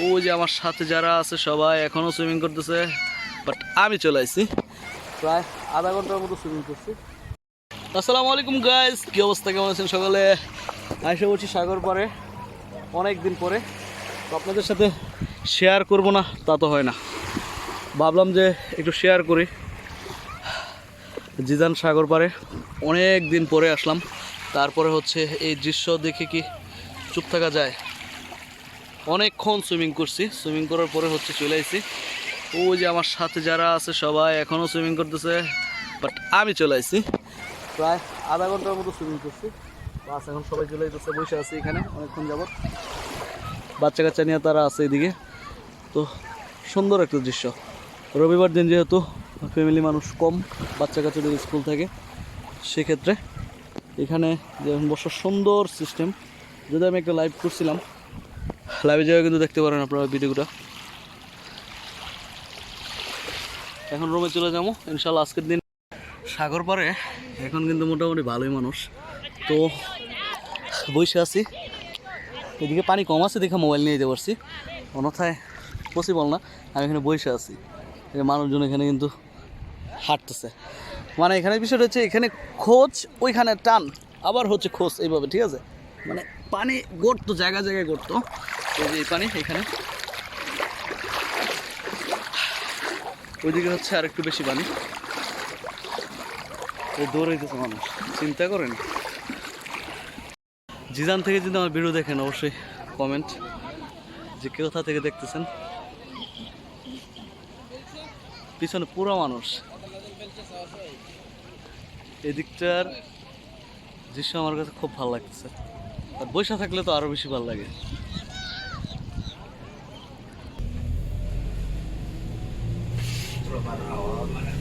ওই যে আমার সাথে যারা আছে সবাই এখনও সুইমিং করতেছে বাট আমি চলে আসছি প্রায় আধা ঘণ্টার মতো সুইমিং করছি। আসসালামু আলাইকুম গাইস কি অবস্থা? কেমন আছেন সকালে? আইসা বলছি সাগর পরে অনেক দিন পরে। তো আপনাদের সাথে শেয়ার করব না, তা তো হয় না। ভাবলাম যে একটু শেয়ার করি। জিজান সাগর পারে অনেক দিন পরে আসলাম। তারপরে হচ্ছে এই দৃশ্য দেখে কি চুপ থাকা যায়? অনেকক্ষণ সুইমিং করছি। সুইমিং করার পরে হচ্ছে চলে আসছি ওই যে আমার সাথে যারা আছে সবাই এখনও সুইমিং করতেছে বাট আমি চলে আসছি প্রায় আধা ঘণ্টার মতো সুইমিং করছি। বাস এখন সবাই চলে যেতেছে বসে আছি এখানে অনেকক্ষণ যাবত বাচ্চা কাচ্চা নিয়ে তারা আছে এদিকে। তো সুন্দর একটা দৃশ্য। রবিবার দিন যেহেতু ফ্যামিলি মানুষ কম বাচ্চা কাচ্চাদের স্কুল থাকে, সেক্ষেত্রে এখানে যেমন বসার সুন্দর সিস্টেম যদি আমি একটা লাইভ করছিলাম লাইভে যাওয়া কিন্তু দেখতে পারেন আপনারা ভিডিওটা। এখন রুমে চলে যাব। ইনশাল্লাহ আজকের দিন সাগর পারে। এখন কিন্তু মোটামুটি ভালোই মানুষ। তো বসে আছি। এদিকে পানি কম আছে দেখে মোবাইল নিয়ে যেতে পারছি। অন্যথায় পসিবল না। আমি এখানে বসে আছি। মানুষজন এখানে কিন্তু হাঁটতেছে। মানে এখানে বিষয়টা হচ্ছে, এখানে খোঁজ, ওইখানে টান। আবার হচ্ছে খোঁজ, এইভাবে, ঠিক আছে? মানে পানি গড়তো জায়গা জায়গায় গড়তো এই যে এই পানি এখানে। ওইদিকে হচ্ছে আর একটু বেশি পানি। দৌড়াইতেছে মানুষ, চিন্তা করেন। জিজান থেকে যদি আমার ভিডিও দেখেন, অবশ্যই কমেন্ট যে কে কোথা থেকে দেখতেছেন। পিছনে পুরো মানুষ। এদিকটার দৃশ্য আমার কাছে খুব ভালো লাগতেছে। আর বৈশা থাকলে তো আরও বেশি ভালো লাগে। para ako.